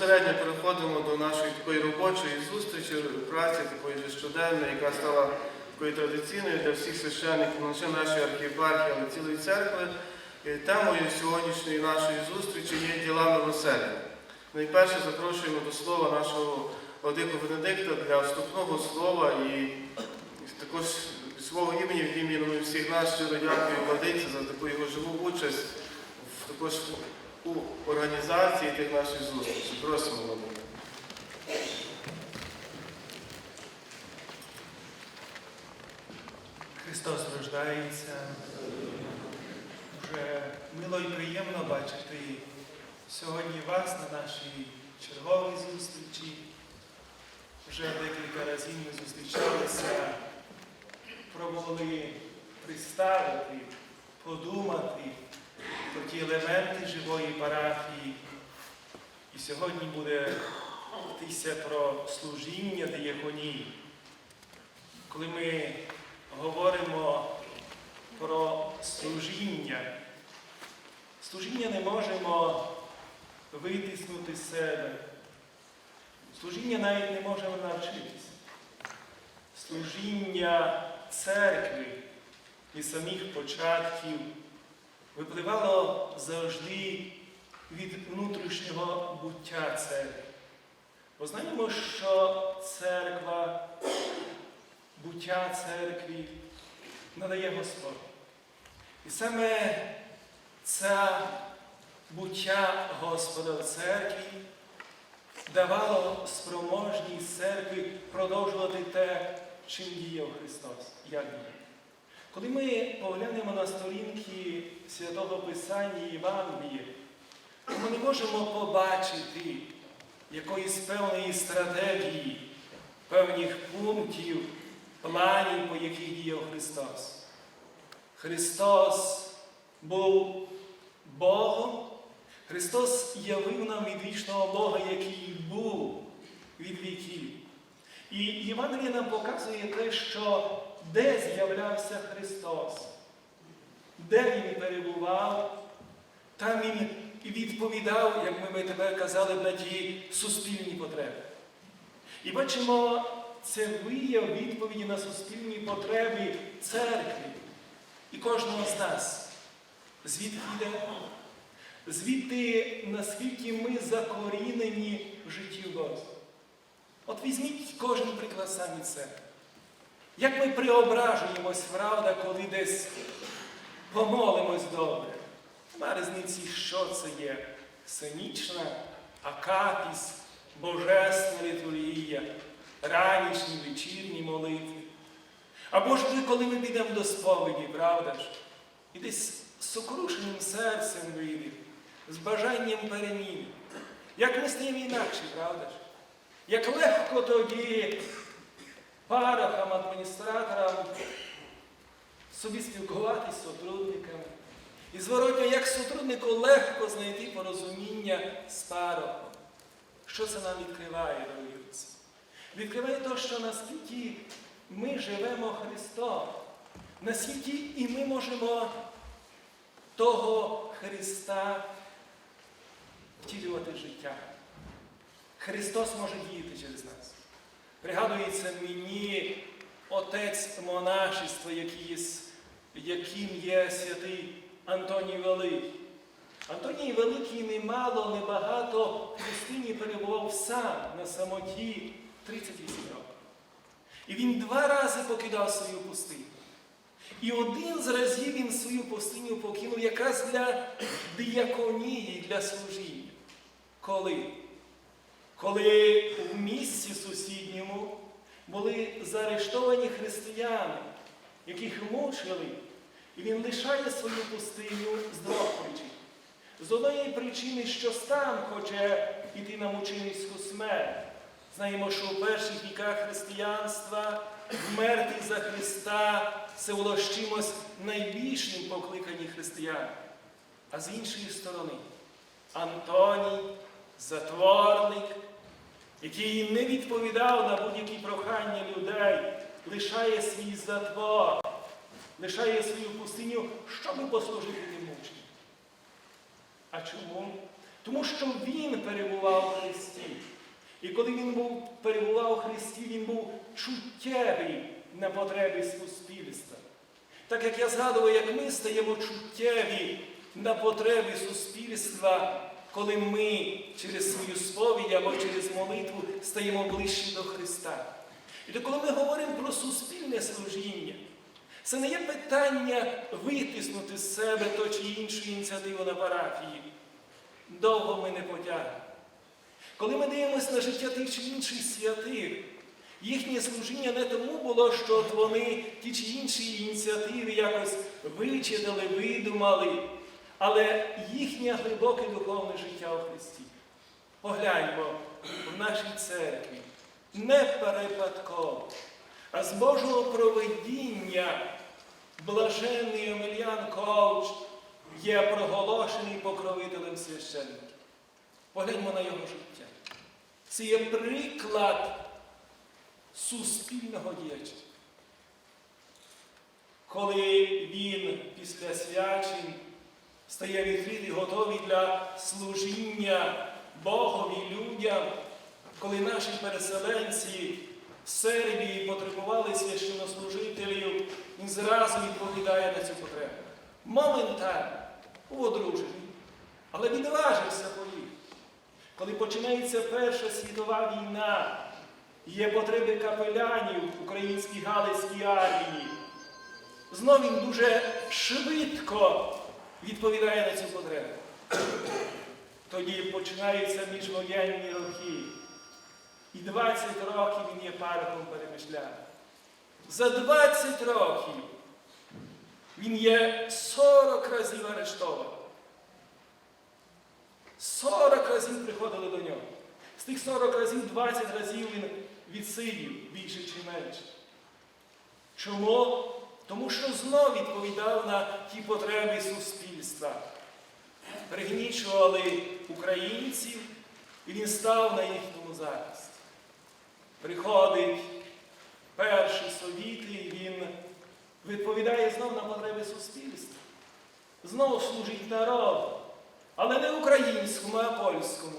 безпосередньо переходимо до нашої такої робочої зустрічі, праці такої же щоденної, яка стала такою традиційною для всіх священників, не лише нашої архієпархії, але цілої церкви. І Темою сьогоднішньої нашої зустрічі є діла милосердя. Найперше запрошуємо до слова нашого Владику Венедикта для вступного слова і також свого імені, від імені всіх нас щиро дякую Владиці за таку його живу участь в також у організації тих наших зустрічей. Просимо Владика. Христос рождається. Вже мило і приємно бачити сьогодні вас на нашій черговій зустрічі. Вже декілька разів ми зустрічалися, пробували представити, подумати про ті елементи живої парафії. І сьогодні буде йтися про служіння дияконії. Коли ми говоримо про служіння. Служіння не можемо витиснути з себе. Служіння навіть не можемо навчитися. Служіння церкви і самих початків випливало завжди від внутрішнього буття церкви. Бо знаємо, що церква буття церкві надає Господь. І саме це буття Господа в церкві давало спроможність церкві продовжувати те, чим діяв Христос. Як. Коли ми поглянемо на сторінки Святого Писання Євангелія, то ми не можемо побачити якоїсь певної стратегії, певних пунктів, планів, по яких діяв Христос. Христос був Богом. Христос явив нам від вічного Бога, який був від віків. І Євангеліє нам показує те, що де з'являвся Христос, де Він перебував, там Він і відповідав, як ми тепер казали, на ті суспільні потреби. І бачимо це вияв відповіді на суспільні потреби церкви і кожного з нас. Звідки йде? Звідти, наскільки ми закорінені в житті Божому. От візьміть кожен приклад самі себе. Як ми преображуємось, правда, коли десь помолимось добре. На різниці, що це є? Сценічна, акапіс, божественна літургія, ранішні, вечірні молитви. Або ж ми, коли ми підемо до сповіді, правда ж? І десь з сокрушеним серцем вийдемо, з бажанням перемін. Як ми стаємо інакше, правда ж? Як легко тоді парахам, адміністраторам собі спілкуватися з сотрудниками. І зворотньо, як сотруднику легко знайти порозуміння з парохом. Що це нам відкриває, дорогі друзі? Відкриває те, що наскільки ми живемо Христом, наскільки і ми можемо того Христа втілювати життя. Христос може діяти через нас. Пригадується мені отець монашества, який є, яким є святий Антоній Великий. Антоній Великий немало, небагато в пустині перебував сам на самоті 38 років. І він два рази покидав свою пустиню. І один з разів він свою пустиню покинув якраз для діяконії, для служіння. Коли? Коли в місці сусідньому були заарештовані християни, яких мучили, і він лишає свою пустиню з двох причин. З однієї причини, що сам хоче йти на мученицьку смерть. Знаємо, що у перших віках християнства вмерти за Христа це було чимось найбільшим покликанні християн. А з іншої сторони, Антоній, затворник, який не відповідав на будь-які прохання людей, лишає свій затвор, лишає свою пустиню, щоб послужити тим. А чому? Тому що Він перебував у Христі. І коли він був, перебував у Христі, він був чуттєвий на потреби суспільства. Так як я згадував, як ми стаємо чуттєві на потреби суспільства, коли ми через свою сповідь або через молитву стаємо ближче до Христа. І то коли ми говоримо про суспільне служіння, це не є питання витиснути з себе то чи іншу ініціативу на парафії. Довго ми не потягнемо. Коли ми дивимося на життя тих чи інших святих, їхнє служіння не тому було, що от вони ті чи інші ініціативи якось вичитали, видумали, але їхнє глибоке духовне життя у Христі. Погляньмо в нашій церкві не перепадково, а з Божого проведіння блаженний Омельян Ковч є проголошений покровителем священників. Погляньмо на його життя. Це є приклад суспільного діяча. Коли він після свячень стає відкритий, готовий для служіння Богові людям, коли наші переселенці з Сербії потребували священнослужителів, він зразу відповідає на цю потребу. Моментально, у одруженні. Але відважився поїхати. Коли починається Перша світова війна, є потреби капелянів українській Галицькій армії. Знов він дуже швидко відповідає на цю потребу. Тоді починаються міжвоєнні роки. І 20 років він є парохом перемишляє. За 20 років він є 40 разів арештований. 40 разів приходили до нього. З тих 40 разів 20 разів він відсидів більше чи менше. Чому? Тому що знов відповідав на ті потреби суспільства. Пригнічували українців, і він став на їхньому захисті. Приходить перший совіти, і він відповідає знов на потреби суспільства. Знову служить народу, але не українському, а польському.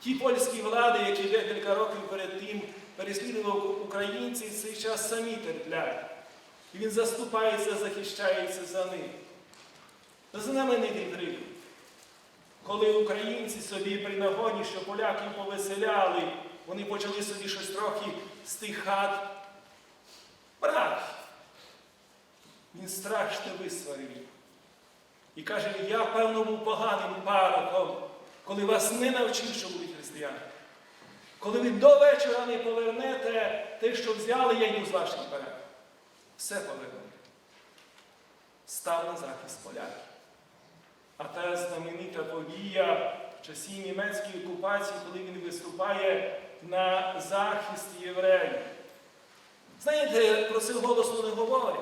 Ті польські влади, які декілька років перед тим переслідували українців, цей час самі терплять. І він заступається, захищається за них. Знаменитий приклад. Коли українці собі при нагоді, що поляків повеселяли, вони почали собі щось трохи з тих хат брати. Він страшно висварив. І каже, я, певно, був поганим пароком, коли вас не навчив, що будуть християни. Коли ви до вечора не повернете те, що взяли, я йду з вашим перед. Все повернув. Став на захист поляків. А та знаменита подія в часі німецької окупації, коли він виступає на захист євреїв. Знаєте, про це голосно не говорять.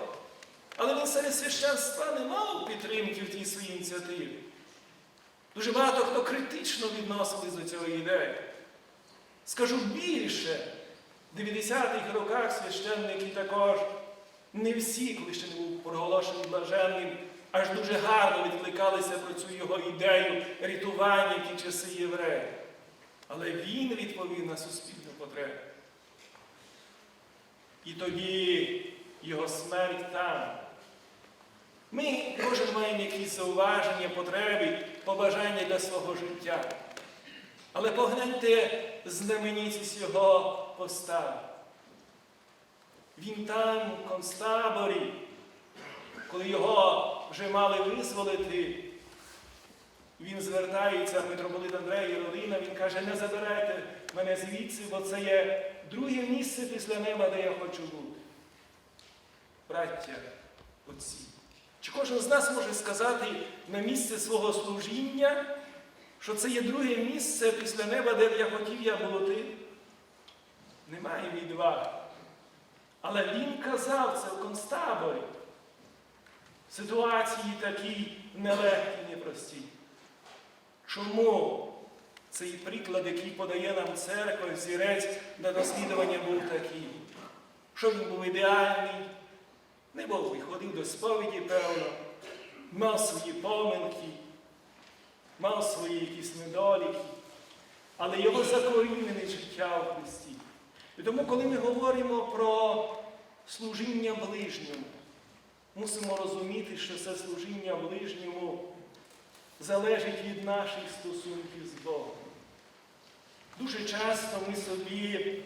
Але він серед священства не мав підтримки в тій своїй ініціативі. Дуже багато хто критично відносились до цього ідеї. Скажу більше, в 90-х роках священники також не всі, коли ще не був проголошений блаженним, аж дуже гарно відкликалися про цю його ідею рятування ті часи євреїв. Але він відповів на суспільну потребу. І тоді його смерть там. Ми кожен маємо якісь зауваження, потреби, побажання для свого життя. Але погляньте знаменитість його постави. Він там, у концтаборі, коли його вже мали визволити, він звертається митрополит Андрей Єролина, він каже, не забирайте мене звідси, бо це є друге місце після неба, де я хочу бути. Браття, отці, чи кожен з нас може сказати на місце свого служіння, що це є друге місце після неба, де я хотів я бути? Немає відваги. Але він казав це в концтаборі. Ситуації такі нелегкі, непрості. Чому цей приклад, який подає нам церква, зірець на наслідування був такий? Що він був ідеальний? Не був ходив до сповіді, певно, мав свої помилки. мав свої якісь недоліки, але його закорінене життя в Христі. І тому, коли ми говоримо про служіння ближньому, мусимо розуміти, що це служіння ближньому залежить від наших стосунків з Богом. Дуже часто ми собі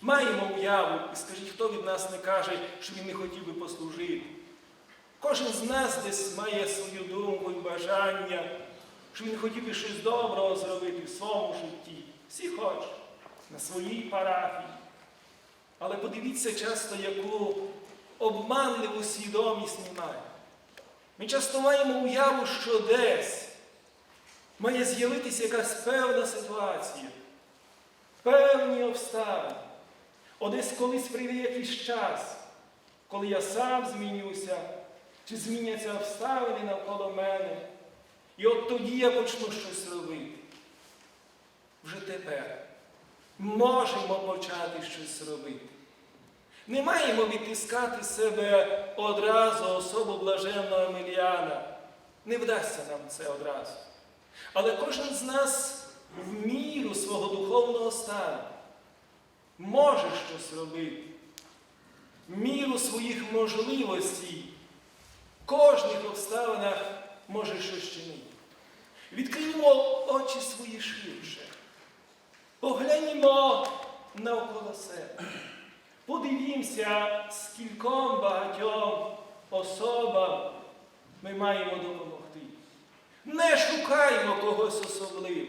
маємо уяву, і скажіть, хто від нас не каже, що він не хотів би послужити. Кожен з нас десь має свою думку і бажання, що він хотів би щось доброго зробити в своєму житті. Всі хочуть на своїй парафії. Але подивіться часто, яку обманливу свідомість ми маємо. Ми часто маємо уяву, що десь має з'явитися якась певна ситуація, певні обставини. Одесь колись прийде якийсь час, коли я сам змінюся, чи зміняться обставини навколо мене. І от тоді я почну щось робити. Вже тепер можемо почати щось робити. Не маємо відтискати себе одразу особу блаженного Еміліана. Не вдасться нам це одразу. Але кожен з нас в міру свого духовного стану може щось робити. Міру своїх можливостей, в кожних обставинах може щось чинити. Відкриємо очі свої ширше. Погляньмо навколо себе. Подивімося, скільком багатьом особам ми маємо допомогти. Не шукаймо когось особливого.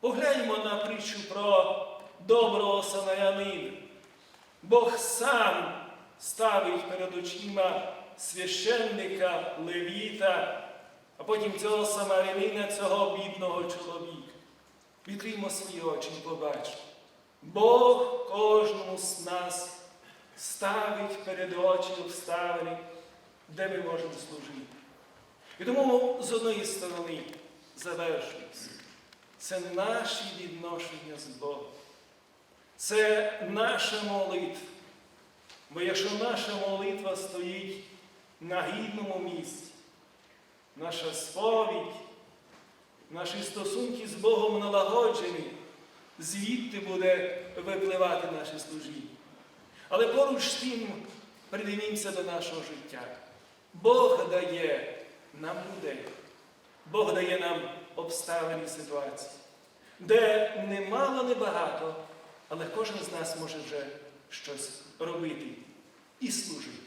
Погляньмо на притчу про доброго самарянина. Бог сам ставить перед очима священника, левіта, а потім цього самарянина, цього бідного чоловіка. Відкриймо свої очі і побачимо. Бог кожному з нас ставить перед очі обставини, де ми можемо служити. І тому з одної сторони завершується. Це наші відношення з Богом. Це наша молитва. Бо якщо наша молитва стоїть на гідному місці, наша сповідь, наші стосунки з Богом налагоджені, звідти буде випливати наше служіння. Але поруч з тим придивімося до нашого життя. Бог дає нам людей, Бог дає нам обставини ситуації, де немало, небагато, але кожен з нас може вже щось робити і служити.